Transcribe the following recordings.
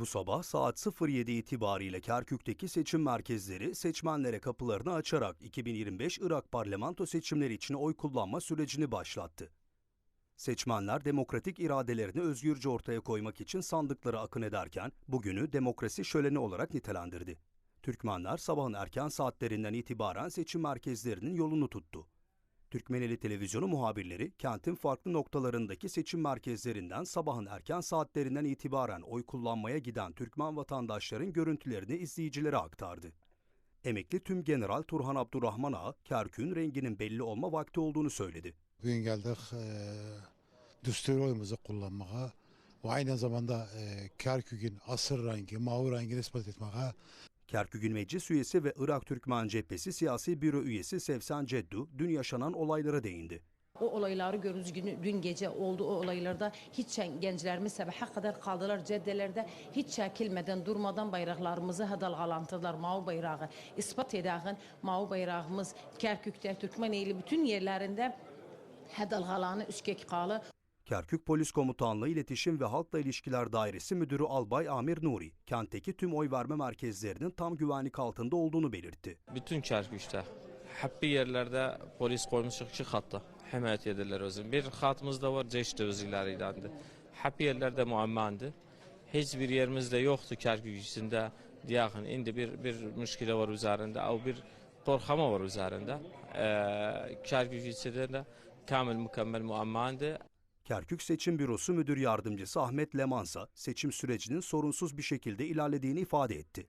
Bu sabah saat 07 itibariyle Kerkük'teki seçim merkezleri seçmenlere kapılarını açarak 2025 Irak parlamento seçimleri için oy kullanma sürecini başlattı. Seçmenler demokratik iradelerini özgürce ortaya koymak için sandıklara akın ederken bugünü demokrasi şöleni olarak nitelendirdi. Türkmenler sabahın erken saatlerinden itibaren seçim merkezlerinin yolunu tuttu. Türkmeneli Televizyonu muhabirleri kentin farklı noktalarındaki seçim merkezlerinden sabahın erken saatlerinden itibaren oy kullanmaya giden Türkmen vatandaşların görüntülerini izleyicilere aktardı. Emekli Tüm General Turhan Abdurrahman Ağa, Kerkük'ün renginin belli olma vakti olduğunu söyledi. Bugün geldik eee düsturi oyumuzu kullanmaya ve aynı zamanda eee Kerkük'ün asır rengi, mavi rengini ispat etmeye Kerkük'ün meclis üyesi ve Irak Türkmen Cephesi siyasi büro üyesi Sevsen Ceddu dün yaşanan olaylara değindi. O olayları görürüz. Günü dün gece oldu o olaylarda. Hiç gençlerimiz sabaha kadar kaldılar caddelerde. Hiç çekilmeden durmadan bayraklarımızı dalgalantılar Mavi bayrağı ispat eden Mavi bayrağımız Kerkük'te Türkmeneli bütün yerlerinde dalgalanı üskek kalı Kerkük Polis Komutanlığı İletişim ve Halkla İlişkiler Dairesi Müdürü Albay Amir Nuri, kentteki tüm oy verme merkezlerinin tam güvenlik altında olduğunu belirtti. Bütün Kerkük'te hep bir yerlerde polis koymuş iki hatta himayet edirler özün. Bir hatımız da var ceş dövizleriyle. Hep yerlerde muammandı. Hiçbir yerimizde yoktu Kerkük içinde. Diyakın indi bir bir müşkile var üzerinde. Av bir korkama var üzerinde. Ee, Kerkük içinde de kamil mükemmel muammandı. Kerkük Seçim Bürosu Müdür Yardımcısı Ahmet Lemansa, seçim sürecinin sorunsuz bir şekilde ilerlediğini ifade etti.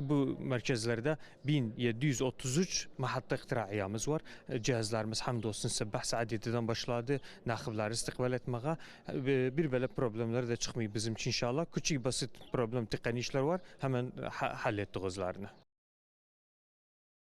Bu merkezlerde 1733 mahatta ihtirayamız var. Cihazlarımız hamdolsun sabah saat 7'den başladı. Nakıbları istikbal etmeye. Bir böyle problemler de çıkmıyor bizim için inşallah. Küçük basit problem tıkanı işler var. Hemen hallettik özlerini.